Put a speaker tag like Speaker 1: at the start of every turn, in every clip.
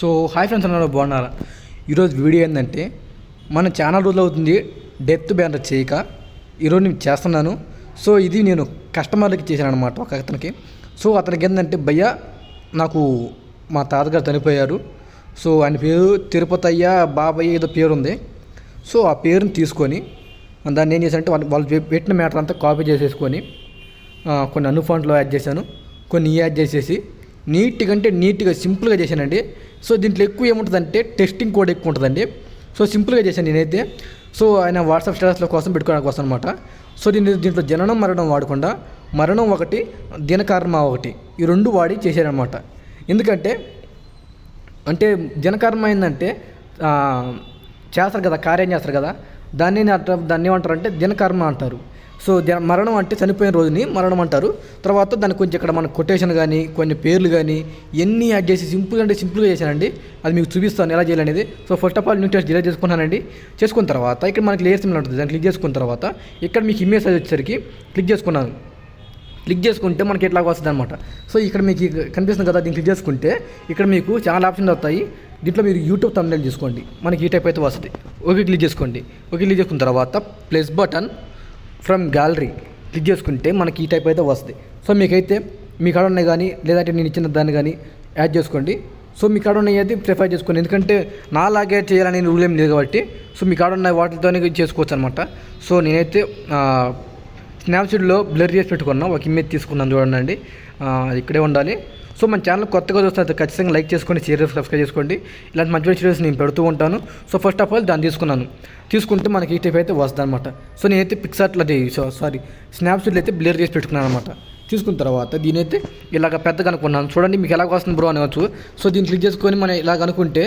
Speaker 1: So hi friends అన్నారు బాగున్నారా? ఈరోజు వీడియో ఏంటంటే మన ఛానల్ రోజులు అవుతుంది డెత్ బ్యానర్ చేయక ఈరోజు నేను చేస్తున్నాను. సో ఇది నేను కస్టమర్లకి చేశాను అనమాట ఒక అతనికి. సో అతనికి ఏంటంటే భయ్య నాకు మా తాతగారు చనిపోయారు. సో ఆయన పేరు తిరుపతయ్య బాబయ్య ఏదో పేరు ఉంది. సో ఆ పేరుని తీసుకొని దాన్ని ఏం చేశానంటే వాళ్ళు వాళ్ళు పెట్టిన మ్యాటర్ అంతా కాపీ చేసేసుకొని కొన్ని అను ఫాంట్లో యాడ్ చేశాను. కొన్ని యాడ్ చేసేసి నీట్గా అంటే నీట్గా సింపుల్గా చేశానండి. సో దీంట్లో ఎక్కువ ఏముంటుందంటే టెస్టింగ్ కోడ్ ఎక్కువ ఉంటుందండి. సో సింపుల్గా చేశాను నేనైతే. సో ఆయన వాట్సాప్ స్టేటస్ల కోసం పెట్టుకోవడానికి కోసం అనమాట సో దీని దీంట్లో జననం మరణం వాడకుండా మరణం ఒకటి దినకర్మ ఒకటి ఈ రెండు వాడి చేశారనమాట ఎందుకంటే అంటే జనకర్మ ఏంటంటే చేస్తారు కదా కార్యం చేస్తారు కదా దాన్ని దాన్ని ఏమంటారు అంటే దినకర్మ అంటారు. సో మరణం అంటే చనిపోయిన రోజుని మరణం అంటారు. తర్వాత దానికి కొంచెం ఇక్కడ మన కొటేషన్ కానీ కొన్ని పేర్లు కానీ ఎన్ని యాడ్ చేసి సింపుల్ అంటే సింపుల్గా చేశానండి. అది మీకు చూపిస్తాను ఎలా చేయాలనేది. So first of all new test delete చేసుకున్నానండి చేసుకున్న తర్వాత ఇక్కడ మనకి లేయర్ సింబల్ ఉంటుంది? దాన్ని క్లిక్ చేసుకున్న తర్వాత ఇక్కడ మీకు ఇమేజ్ అది వచ్చేసరికి క్లిక్ చేసుకున్నాను. క్లిక్ చేసుకుంటే మనకి ఎట్లా వస్తుంది అనమాట సో ఇక్కడ మీకు కనిపిస్తుంది కదా దీన్ని క్లిక్ చేసుకుంటే ఇక్కడ మీకు చాలా ఆప్షన్స్ వస్తాయి. దీంట్లో మీరు యూట్యూబ్ తమిళ తీసుకోండి మనకి ఈ టైప్ అయితే వస్తుంది. ఓకే క్లిక్ చేసుకోండి. ఓకే క్లిక్ చేసుకున్న తర్వాత plus button from gallery click చేసుకుంటే మనకి ఈ టైప్ అయితే వస్తుంది. సో మీకైతే మీ కాడ ఉన్నాయి కానీ లేదంటే నేను ఇచ్చిన దాన్ని కానీ యాడ్ చేసుకోండి. సో మీ కాడ ఉన్నాయి అయితే ప్రిఫర్ చేసుకోండి. ఎందుకంటే నాలాగే చేయాలని రూల్ ఏం లేదు కాబట్టి సో మీ కాడ ఉన్న వాటితోనే చేసుకోవచ్చు అనమాట సో నేనైతే ఆ, స్నాప్సీడ్లో బ్లర్ చేసి పెట్టుకున్నా. ఒక ఇమేజ్ తీసుకున్నాను చూడండి. ఇక్కడే ఉండాలి. సో మన ఛానల్ కొత్తగా చూస్తే ఖచ్చితంగా లైక్ చేసుకోండి షేర్ సబ్స్క్రైబ్ చేసుకోండి. ఇలాంటి మంచి మంచి వీడియోస్ నేను పెడుతూ ఉంటాను. సో ఫస్ట్ ఆఫ్ ఆల్ దాన్ని తీసుకున్నాను. తీసుకుంటే మనకి ఈ టైప్ అయితే వస్తుంది అనమాట సో నేనైతే పిక్సార్ట్లో అది సారీ స్నాప్సీడ్లో అయితే బ్లర్ చేసి పెట్టుకున్నాను అనమాట తీసుకున్న తర్వాత దీని అయితే ఇలాగ పెద్దగా అనుకున్నాను. చూడండి మీకు ఎలాగ వస్తుంది బ్రో అనవచ్చు. సో దీన్ని క్లిక్ చేసుకొని మనం ఇలాగ అనుకుంటే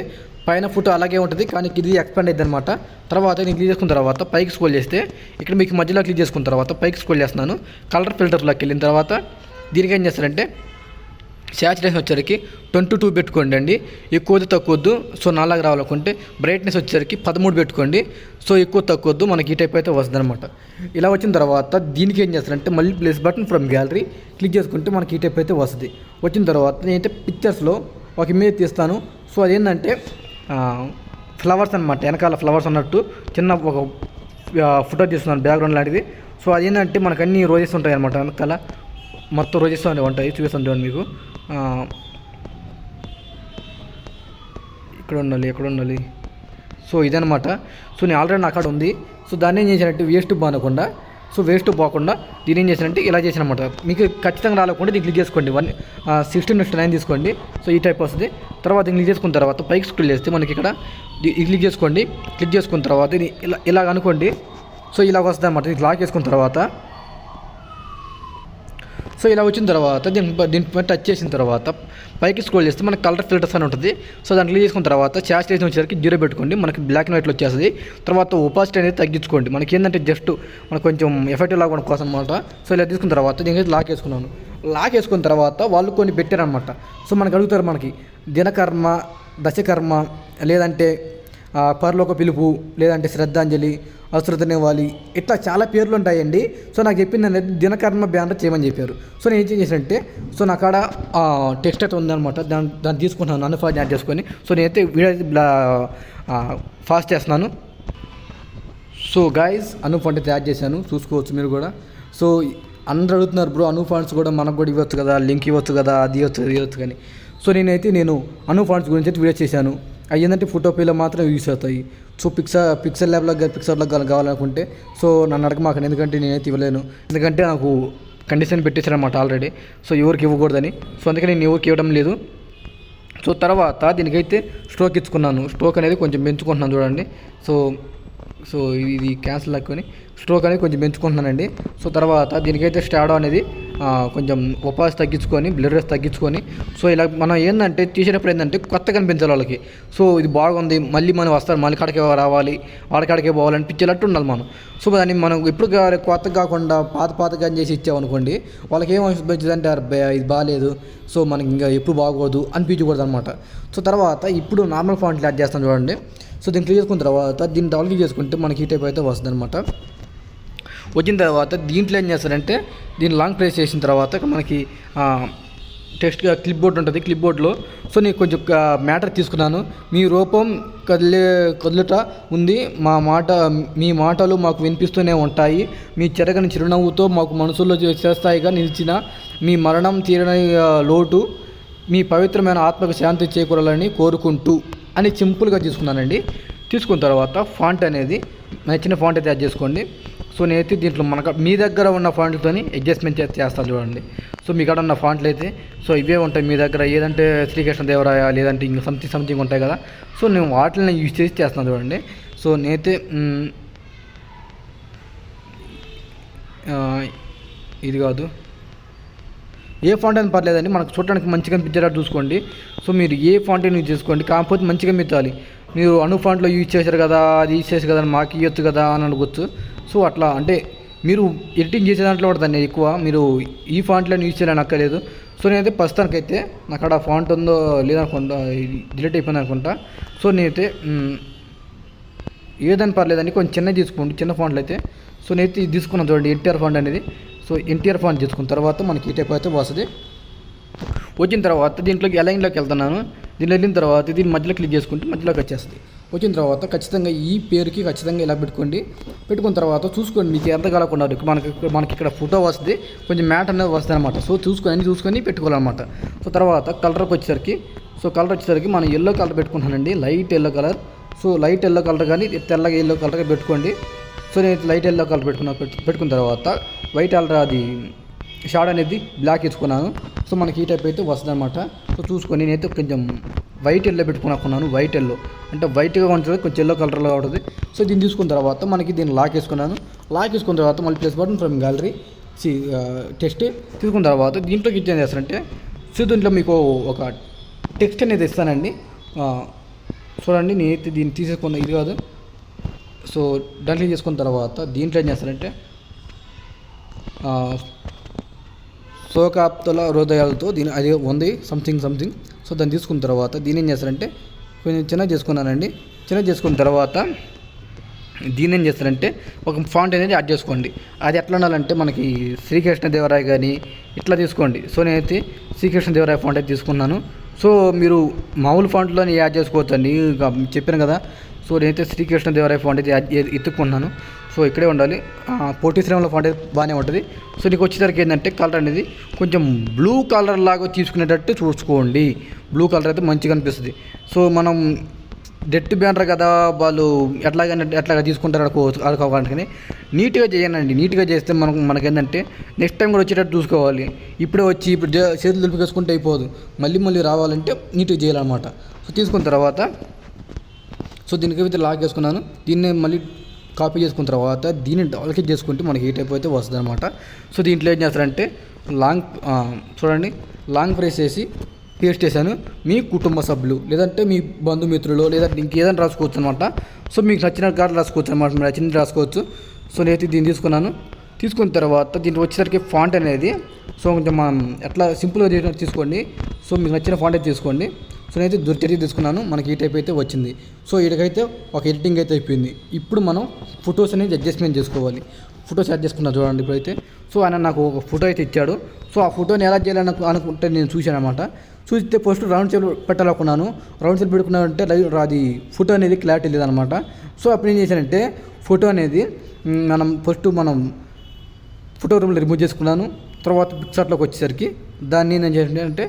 Speaker 1: పైన ఫోటో అలాగే ఉంటుంది కానీ ఇది ఎక్స్పాండ్ అయింది అనమాట తర్వాత నేను క్లిక్ చేసుకున్న తర్వాత పైకి స్కోల్ చేస్తే ఇక్కడ మీకు మధ్యలో క్లిక్ చేసుకున్న తర్వాత పైకి స్కోల్ చేస్తున్నాను. కలర్ ఫిల్టర్లోకి వెళ్ళిన తర్వాత దీనికి ఏం చేస్తారంటే శాచురేషన్ వచ్చేసరికి ట్వంటీ టూ పెట్టుకోండి అండి. ఎక్కువది తక్కువద్దు సో నాలాగా రావాలనుకుంటే బ్రైట్నెస్ వచ్చేసరికి పదమూడు పెట్టుకోండి. సో ఎక్కువ తక్కువద్దు మనకి ఈ టైప్ అయితే వస్తుంది అనమాట ఇలా వచ్చిన తర్వాత దీనికి ఏం చేస్తారంటే మళ్ళీ plus button from gallery click చేసుకుంటే మనకి ఈ టైప్ అయితే వస్తుంది. వచ్చిన తర్వాత నేనైతే పిక్చర్స్లో ఒక ఇమేజ్ తీస్తాను. సో అదేంటంటే ఫ్లవర్స్ అనమాట వెనకాల ఫ్లవర్స్ అన్నట్టు చిన్న ఒక ఫోటో తీస్తున్నాను బ్యాక్గ్రౌండ్ లాంటిది. సో అదేంటంటే మనకు అన్ని రోజెస్ ఉంటాయి అనమాట వెనకాల. మొత్తం రోజెస్ అనేవి ఉంటాయి. చూపిస్తాను చూడండి మీకు. ఇక్కడ ఉండాలి ఎక్కడ ఉండాలి సో ఇదనమాట సో నేను ఆల్రెడీ నా కాడ ఉంది. సో దాన్ని ఏం చేశానంటే వేస్ట్ బానకుండా సో వేస్ట్ పోకుండా దీని ఏం చేశానంటే ఇలా చేశానమాట మీకు ఖచ్చితంగా రాలకుండా దీన్ని క్లిక్ చేసుకోండి. వన్ సిక్స్టీన్ నెక్స్ట్ నైన్ తీసుకోండి. సో ఈ టైప్ వస్తుంది. తర్వాత క్లిక్ చేసుకున్న తర్వాత పైకి స్క్రోల్ చేస్తే మనకి ఇక్కడ క్లిక్ చేసుకోండి. క్లిక్ చేసుకున్న తర్వాత ఇలా ఇలా అనుకోండి. సో ఇలాగ వస్తుంది అనమాట లాక్ చేసుకున్న తర్వాత సో ఇలా వచ్చిన తర్వాత దీని దీనిపై టచ్ చేసిన తర్వాత పైకి స్క్రోల్ చేస్తే మనకి కలర్ ఫిల్టర్స్ అని ఉంటుంది. సో దాన్ని క్లిక్ చేసుకున్న తర్వాత చాస్టేషన్ వచ్చేసరికి జీరో పెట్టుకోండి. మనకి బ్లాక్ అండ్ వైట్లో వచ్చేస్తుంది. తర్వాత ఒపాసిటీ అనేది తగ్గించుకోండి. మనకి ఏంటంటే జస్ట్ మనకు కొంచెం ఎఫెక్టివ్ లాగా కోసం అనమాట సో ఇలా తీసుకున్న తర్వాత దీనికి లాక్ వేసుకున్నాను లాక్ వేసుకున్న తర్వాత వాళ్ళు కొన్ని పెట్టారనమాట సో మనకు అడుగుతారు మనకి దినకర్మ దశకర్మ లేదంటే పరలోక పిలుపు లేదంటే శ్రద్ధాంజలి అశ్రుతనివ్వాలి ఇట్లా చాలా పేర్లు ఉంటాయండి. సో నాకు చెప్పింది అనేది దినకర్మ బ్యానర్ చేయమని చెప్పారు. సో నేను ఏం చేశానంటే సో నా కాడ టెక్స్ట్ అయితే ఉందన్నమాట. దాన్ని దాన్ని తీసుకుంటున్నాను నన్ను ఫాస్ట్ యాడ్ చేసుకొని. సో నేనైతే వీడియో అయితే ఫాస్ట్ చేస్తున్నాను. సో గాయస్ అను ఫండ్ అయితే యాడ్ చేశాను. చూసుకోవచ్చు మీరు కూడా. సో అందరూ అడుగుతున్నారు బ్రో అను ఫండ్స్ కూడా మనకు కూడా ఇవ్వచ్చు కదా? లింక్ ఇవ్వచ్చు కదా? అది ఇవ్వచ్చు ఇది ఇవ్వచ్చు కానీ సో నేనైతే నేను అను ఫండ్స్ గురించి అయితే వీడియో చేశాను. అవి ఏంటంటే మాత్రం యూస్ అవుతాయి. సో పిక్సర్ పిక్సెల్ ల్యాబ్లో పిక్సర్లో కావాలనుకుంటే సో నన్ను అడగమాకండి ఎందుకంటే నేనైతే ఇవ్వలేను. ఎందుకంటే నాకు కండిషన్ పెట్టేశారనమాట ఆల్రెడీ. సో ఎవరికి ఇవ్వకూడదని. సో అందుకే నేను ఎవరికి ఇవ్వడం లేదు. సో తర్వాత దీనికైతే స్ట్రోక్ ఇచ్చుకున్నాను. స్ట్రోక్ అనేది కొంచెం పెంచుకుంటున్నాను చూడండి. సో సో ఇది క్యాన్సిల్ అనుకొని స్ట్రోక్ అనేది కొంచెం పెంచుకుంటున్నానండి. సో తర్వాత దీనికైతే స్టాడో అనేది కొంచెం ఉపాధి తగ్గించుకొని బ్లర్రెస్ తగ్గించుకొని. సో ఇలా మనం ఏంటంటే తీసేటప్పుడు ఏంటంటే కొత్త కనిపించాలి వాళ్ళకి. సో ఇది బాగుంది మళ్ళీ మనం వస్తారు మళ్ళీ కాడికే రావాలి వాడి కాడికే పోవాలి ఉండాలి మనం. సో దాన్ని మనం ఎప్పుడు కొత్త కాకుండా పాత పాతగా చేసి ఇచ్చామనుకోండి వాళ్ళకి ఏం అనిపించింది అంటే ఇది బాగాలేదు సో మనకి ఇంకా ఎప్పుడు బాగోదు అనిపించకూడదు అనమాట సో తర్వాత ఇప్పుడు నార్మల్ ఫాంట్లు యాడ్ చేస్తాను చూడండి. సో దీన్ని క్లిక్ చేసుకున్న తర్వాత దీన్ని డబుల్ క్లిక్ చేసుకుంటే మనకి ఈ టైప్ అయితే వస్తుంది అనమాట వచ్చిన తర్వాత దీంట్లో ఏం చేస్తారంటే దీన్ని లాంగ్ ప్రెస్ చేసిన తర్వాత మనకి టెస్ట్గా క్లిప్ బోర్డ్ ఉంటుంది క్లిప్ బోర్డ్లో సో నేను కొంచెం మ్యాటర్ తీసుకున్నాను. మీ రూపం కదిలే కదులుట ఉంది. మా మాట మీ మాటలు మాకు వినిపిస్తూనే ఉంటాయి. మీ చెరగని చిరునవ్వుతో మాకు మనసులో చేస్తాయిగా నిలిచిన మీ మరణం తీరని లోటు మీ పవిత్రమైన ఆత్మకు శాంతి చేకూరాలని కోరుకుంటూ అని సింపుల్గా తీసుకున్నానండి. తీసుకున్న తర్వాత ఫాంట్ అనేది నచ్చిన ఫాంట్ అయితే యాడ్ చేసుకోండి. సో నేనైతే దీంట్లో మనకు మీ దగ్గర ఉన్న ఫాంట్లతోని అడ్జస్ట్మెంట్ చేస్తే చేస్తాను చూడండి. సో మీ కాడ ఉన్న ఫాంట్లు అయితే సో ఇవే ఉంటాయి మీ దగ్గర. ఏదంటే శ్రీకృష్ణదేవరాయ లేదంటే ఇంకా సంథింగ్ సంథింగ్ ఉంటాయి కదా. సో నేను వాటిని యూజ్ చేసి చేస్తాను చూడండి. సో నేనైతే ఇది కాదు. ఏ ఫాంట్ అయినా పర్లేదండి. మనకు చూడడానికి మంచిగా అనిపించేటట్టు చూసుకోండి. సో మీరు ఏ ఫాంట్ యూజ్ చేసుకోండి. కాకపోతే మంచిగా అనిపించాలి మీరు అను ఫాంట్లో యూజ్ చేశారు కదా అది యూజ్ చేశారు కదా మాకు ఇవ్వచ్చు కదా అని అనుకోవచ్చు సో అట్లా అంటే మీరు ఎడిటింగ్ చేసే దాంట్లో కూడా దాన్ని ఎక్కువ మీరు ఈ ఫాంట్లో యూజ్ చేయాలని అక్కర్లేదు సో నేనైతే ప్రస్తుతానికైతే నాకు అక్కడ ఫాంట్ ఉందో లేదనుకుంటా డిలీట్ అయిపోయింది అనుకుంటా. సో నేనైతే ఏదని పర్లేదండి కొంచెం చిన్నది తీసుకోండి చిన్న ఫాంట్లు అయితే. సో నేనైతే ఇది తీసుకున్నాను చూడండి ఎన్టీఆర్ ఫాంట్ అనేది. సో ఎన్టీఆర్ ఫాంట్ తీసుకున్న తర్వాత మనకి ఈ టైప్ అయితే వస్తుంది. వచ్చిన తర్వాత దీంట్లోకి ఎలైన్లోకి వెళ్తున్నాను. దీంట్లో వెళ్ళిన తర్వాత దీని మధ్యలో క్లిక్ చేసుకుంటే మధ్యలోకి వచ్చేస్తుంది. వచ్చిన తర్వాత ఖచ్చితంగా ఈ పేరుకి ఖచ్చితంగా ఇలా పెట్టుకోండి. పెట్టుకున్న తర్వాత చూసుకోండి మీకు ఎంత కలగకుండా మనకి మనకి ఇక్కడ ఫోటో వస్తుంది. కొంచెం మ్యాట్ అనేది వస్తుంది అనమాట సో చూసుకొని అన్ని చూసుకొని పెట్టుకోవాలన్నమాట. సో తర్వాత కలర్కి వచ్చేసరికి సో కలర్ వచ్చేసరికి మనం ఎల్లో కలర్ పెట్టుకుంటానండి light yellow colour. So light yellow colour కానీ తెల్లగా ఎల్లో కలర్ పెట్టుకోండి. సో నేను లైట్ ఎల్లో కలర్ పెట్టుకున్నా పెట్టుకున్న తర్వాత వైట్ కలర్ అది షాడ్ అనేది బ్లాక్ ఇచ్చుకున్నాను సో మనకి ఈ టైప్ అయితే వస్తుంది అనమాట సో చూసుకొని నేనైతే కొంచెం వైట్ ఎల్లో పెట్టుకున్నాను వైట్ ఎల్లో. అంటే వైట్గా ఉంటుంది కొంచెం ఎల్లో కలర్లో ఉంటుంది. సో దీన్ని తీసుకున్న తర్వాత మనకి దీన్ని లాక్ వేసుకున్నాను. లాక్ వేసుకున్న తర్వాత మళ్ళీ plus button from gallery text తీసుకున్న తర్వాత దీంట్లోకి ఇచ్చేది చేస్తారంటే సో దీంట్లో మీకు ఒక టెక్స్ట్ అనేది ఇస్తానండి. చూడండి నేనైతే దీన్ని తీసేసుకున్న ఇది కాదు. సో దాంట్లో చేసుకున్న తర్వాత దీంట్లో ఏం చేస్తారంటే శోకాప్తుల హృదయాలతో దీని అది ఉంది సంథింగ్ సంథింగ్ సో దాన్ని తీసుకున్న తర్వాత దీని ఏం చేస్తారంటే కొంచెం చిన్న చేసుకున్నానండి. చిన్న చేసుకున్న తర్వాత దీని ఏం చేస్తారంటే ఒక ఫాంట్ అనేది యాడ్ చేసుకోండి. అది ఎట్లా ఉండాలంటే మనకి శ్రీకృష్ణదేవరాయ కానీ ఇట్లా తీసుకోండి. సో నేనైతే శ్రీకృష్ణదేవరాయ ఫాంట్ అయితే తీసుకున్నాను. సో మీరు మామూలు ఫాంట్లోనే యాడ్ చేసుకోవచ్చండి. చెప్పాను కదా. సో నేనైతే శ్రీకృష్ణదేవరాయ ఫాంట్ అయితే యాడ్ ఎత్తుకున్నాను. సో ఇక్కడే ఉండాలి. పోటీ పొట్టి ఫాంట్ బాగానే ఉంటుంది. సో నీకు వచ్చేసరికి ఏంటంటే కలర్ అనేది కొంచెం బ్లూ కలర్ లాగా తీసుకునేటట్టు చూసుకోండి. బ్లూ కలర్ అయితే మంచిగా అనిపిస్తుంది. సో మనం డెట్ బ్యానర్ కదా వాళ్ళు ఎట్లాగా ఎట్లాగా తీసుకుంటారు అనుకోవచ్చు అనుకోవడానికి నీట్గా చేయండి. నీట్గా చేస్తే మనకు మనకేంటంటే నెక్స్ట్ టైం కూడా వచ్చేటట్టు చూసుకోవాలి. ఇప్పుడే వచ్చి ఇప్పుడు చేతులు దులిపేసుకుంటే అయిపోదు. మళ్ళీ మళ్ళీ రావాలంటే నీట్గా చేయాలన్నమాట. సో తీసుకున్న తర్వాత సో దీనికి అయితే లాక్ చేసుకున్నాను దీన్ని మళ్ళీ కాపీ చేసుకున్న తర్వాత దీన్ని డబల్ క్లిక్ చేసుకుంటే మనకి ఈ టైప్ అయితే వస్తుంది అనమాట సో దీంట్లో ఏం చేస్తారంటే లాంగ్ చూడండి లాంగ్ ప్రెస్ చేసి పేస్ట్ చేశాను. మీ కుటుంబ సభ్యులు లేదంటే మీ బంధుమిత్రులు లేదంటే ఇంకేదైనా రాసుకోవచ్చు అనమాట సో మీకు నచ్చిన కార్డు రాసుకోవచ్చు అనమాట మీరు నచ్చింది రాసుకోవచ్చు. సో నేనైతే దీన్ని తీసుకున్నాను. తీసుకున్న తర్వాత దీనికి వచ్చేసరికి ఫాంట్ అనేది సో కొంచెం మనం ఎట్లా సింపుల్గా తీసుకోండి. సో మీకు నచ్చిన ఫాంట్ అయితే తీసుకోండి. సో నేనైతే దుర్చర్య తీసుకున్నాను. మనకి ఈ టైప్ అయితే వచ్చింది. సో వీడికైతే ఒక ఎడిటింగ్ అయితే అయిపోయింది. ఇప్పుడు మనం ఫొటోస్ అనేది అడ్జస్ట్మెంట్ చేసుకోవాలి. ఫొటోస్ యాడ్ చేసుకున్నా చూడండి ఇప్పుడైతే. సో ఆయన నాకు ఒక ఫోటో అయితే ఇచ్చాడు. సో ఆ ఫోటోని ఎలా చేయాలని అనుకుంటే నేను చూశాను అనమాట చూస్తే ఫస్ట్ రౌండ్ షేప్ పెట్టాలనుకున్నాను. రౌండ్ షేప్ పెట్టుకున్నానంటే లైవ్ అది ఫోటో అనేది క్లారిటీ లేదనమాట సో అప్పుడు ఏం చేశానంటే ఫోటో అనేది మనం ఫస్ట్ మనం ఫోటో రూమ్లో రిమూవ్ చేసుకున్నాను. తర్వాత పిక్సార్ట్లోకి వచ్చేసరికి దాన్ని నేను చేసిన అంటే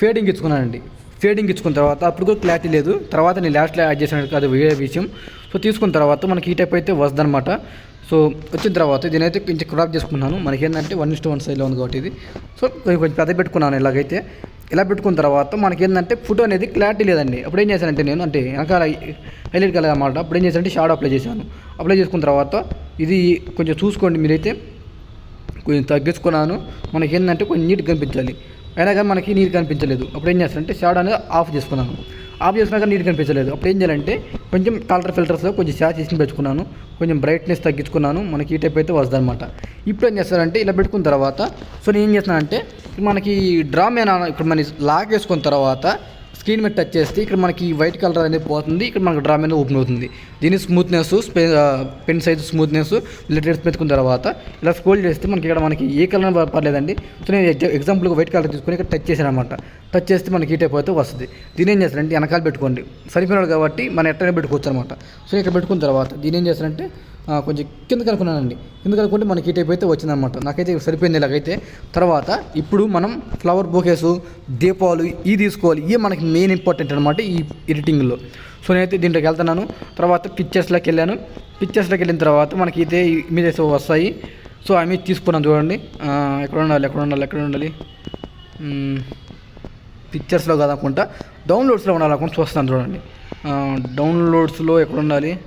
Speaker 1: ఫేడింగ్ ఇచ్చుకున్నానండి. ఫేడింగ్ ఇచ్చుకున్న తర్వాత అప్పుడు కూడా క్లారిటీ లేదు. తర్వాత నేను లాస్ట్లో యాడ్ చేశాను అది వేరే విషయం. సో తీసుకున్న తర్వాత మనకి ఈ టైప్ అయితే వస్తుందన్నమాట. సో వచ్చిన తర్వాత దీనైతే కొంచెం క్రాప్ చేసుకున్నాను. మనకి ఏంటంటే వన్ ఇస్ట్ వన్ సైడ్లో ఉంది కాబట్టి ఇది. సో కొంచెం పెద్ద పెట్టుకున్నాను ఇలాగైతే. ఇలా పెట్టుకున్న తర్వాత మనకి ఏంటంటే ఫోటో అనేది క్లారిటీ లేదండి. అప్పుడు ఏం చేశానంటే నేను అంటే వెనకాల హైలైట్ కలర్ అనమాట అప్పుడు ఏం చేశానంటే షాడో అప్లై చేశాను. అప్లై చేసుకున్న తర్వాత ఇది కొంచెం చూసుకోండి మీరైతే. కొంచెం తగ్గించుకున్నాను. మనకి ఏంటంటే కొంచెం నీట్గా కనిపించాలి. అయినా కానీ మనకి నీరు కనిపించలేదు. అప్పుడు ఏం చేస్తానంటే షాడ్ అనేది ఆఫ్ చేసుకున్నాను. ఆఫ్ చేసుకున్నాక నీరు కనిపించలేదు. అప్పుడు ఏం చేయాలంటే కొంచెం కలర్ ఫిల్టర్స్లో కొంచెం షార్ట్ చేసి పెట్టుకున్నాను కొంచెం బ్రైట్నెస్ తగ్గించుకున్నాను. మనకి ఈ టైప్ అయితే వస్తుంది అనమాట ఇప్పుడు ఏం చేస్తారంటే ఇలా పెట్టుకున్న తర్వాత సో నేను ఏం చేస్తున్నానంటే మనకి డ్రా మీద ఇక్కడ మన లాక్ వేసుకున్న తర్వాత స్క్రీన్ మీద టచ్ చేస్తే ఇక్కడ మనకి వైట్ కలర్ అనేది పోతుంది. ఇక్కడ మనకి డ్రా మీద ఓపెన్ అవుతుంది. దీని smoothness pen size smoothness letters పెట్టుకున్న తర్వాత ఇలా స్క్రోల్ చేస్తే మనకి ఇక్కడ మనకి ఏ కలర్ పర్లేదండి. సో నేను ఎగ్జాంపుల్గా వైట్ కలర్ తీసుకొని ఇక్కడ టచ్ చేశాను అనమాట టచ్ చేస్తే మనకి ఈ టైప్ అయితే వస్తుంది. దీని ఏం చేస్తారంటే వెనకాల పెట్టుకోండి. సరిపోయినాడు కాబట్టి మనం ఎట్టనే పెట్టుకోవచ్చు అనమాట సో ఇక్కడ పెట్టుకున్న తర్వాత దీని ఏం చేస్తారంటే కొంచెం కింద కనుక్కున్నానండి. కింద కనుక్కుంటే మనకి ఈ టైప్ అయితే వచ్చిందనమాట నాకైతే సరిపోయింది ఇలాగైతే. తర్వాత ఇప్పుడు మనం ఫ్లవర్ బొకేసు దీపాలు ఇవి తీసుకోవాలి. ఇవి మనకి మెయిన్ ఇంపార్టెంట్ అనమాట ఈ ఎడిటింగ్లో సో నేనైతే దీంట్లోకి వెళ్తున్నాను. తర్వాత పిక్చర్స్లోకి వెళ్ళాను. పిక్చర్స్లోకి వెళ్ళిన తర్వాత మనకి అయితే ఇమేజెస్ వస్తాయి. సో ఆ తీసుకున్నాను చూడండి. ఎక్కడ ఉండాలి ఎక్కడ ఉండాలి ఎక్కడ ఉండాలి? పిక్చర్స్లో కాదనుకుంటా. డౌన్లోడ్స్లో ఉండాలనుకుంటా చూస్తాను చూడండి. డౌన్లోడ్స్లో ఎక్కడ ఉండాలి?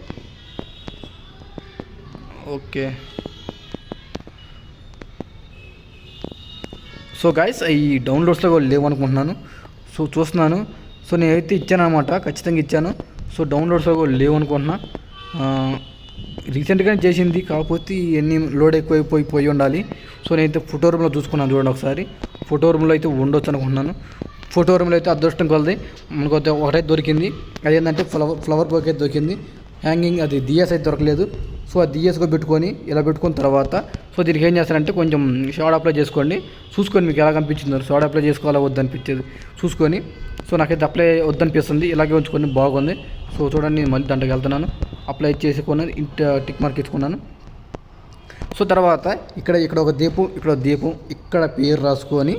Speaker 1: ఓకే. సో గాయస్ ఈ డౌన్లోడ్స్లో కూడా లేవనుకుంటున్నాను. సో చూస్తున్నాను. సో నేనైతే ఇచ్చాను అనమాట ఖచ్చితంగా ఇచ్చాను. సో డౌన్లోడ్స్ కూడా లేవనుకుంటున్నా రీసెంట్గానే చేసింది కాకపోతే ఇవన్నీ లోడ్ ఎక్కువైపోయి పోయి ఉండాలి. సో నేనైతే ఫోటో రూమ్లో చూసుకున్నాను చూడండి ఒకసారి. ఫోటో రూమ్లో అయితే ఉండొచ్చు అనుకుంటున్నాను. ఫోటో రూమ్లో అయితే అదృష్టం కొలది. మనకు అయితే ఒకటే దొరికింది. అదేంటంటే ఫ్లవర్ ఫ్లవర్ బోక్ అయితే దొరికింది. హ్యాంగింగ్ అది డిఎస్ అయితే దొరకలేదు. సో ఆ డిఎస్గా పెట్టుకొని ఇలా పెట్టుకున్న తర్వాత సో దీనికి ఏం చేస్తారంటే కొంచెం షార్ట్ అప్లై చేసుకోండి. చూసుకొని మీకు ఎలా కనిపించిందో షార్ట్ అప్లై చేసుకోవాలా వద్దనిపించేది చూసుకొని సో నాకైతే అప్లై వద్దనిపిస్తుంది. ఇలాగే ఉంచుకొని బాగుంది. సో చూడండి నేను మళ్ళీ దాంట్లోకి వెళ్తున్నాను. అప్లై చేసుకున్నాను ఇంట టిక్ మార్క్ ఇచ్చుకున్నాను. సో తర్వాత ఇక్కడ ఇక్కడ ఒక దీపం ఇక్కడ ఒక దీపం ఇక్కడ పేరు రాసుకొని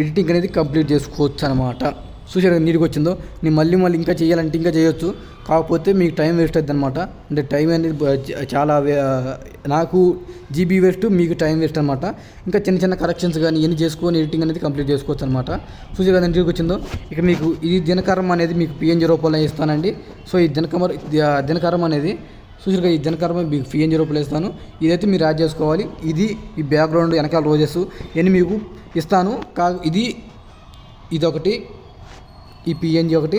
Speaker 1: ఎడిటింగ్ అనేది కంప్లీట్ చేసుకోవచ్చు అనమాట చూసారు నీటికి వచ్చిందో నేను మళ్ళీ మళ్ళీ ఇంకా చేయాలంటే ఇంకా చేయొచ్చు. కాకపోతే మీకు టైం వేస్ట్ అవుతుంది అనమాట అంటే టైం అనేది చాలా నాకు జీబీ వేస్ట్ మీకు టైం వేస్ట్ అనమాట ఇంకా చిన్న చిన్న కరెక్షన్స్ కానీ ఇవన్నీ చేసుకొని ఎడిటింగ్ అనేది కంప్లీట్ చేసుకోవచ్చు అనమాట చూసారు కదా నీటికి వచ్చిందో ఇక మీకు ఇది దినకరం అనేది మీకు పిఎన్జీ రూపంలో ఇస్తానండి. సో ఈ దినకమర్ దినకరం అనేది చూసారుగా ఈ దినకరం మీకు పిఎన్జీ రూపాయలు ఇస్తాను. ఇదైతే మీరు యాడ్ చేసుకోవాలి. ఇది ఈ బ్యాక్గ్రౌండ్ వెనకాల రోజెస్ ఇవన్నీ మీకు ఇస్తాను. కా ఇది ఇదొకటి. ఈ పిఎన్జీ ఒకటి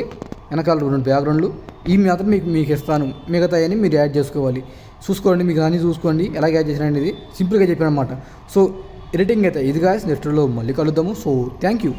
Speaker 1: వెనకాల రెండు బ్యాక్గ్రౌండ్లు. ఈ మాత్రం మీకు మీకు ఇస్తాను. మిగతా అని మీరు యాడ్ చేసుకోవాలి. చూసుకోండి మీకు అన్నీ చూసుకోండి. ఎలా యాడ్ చేసిన అనేది సింపుల్గా చెప్పాను అనమాట సో ఎడిటింగ్ అయితే ఇది కాదు నెక్స్ట్లో మళ్ళీ కలుద్దాము. So thank you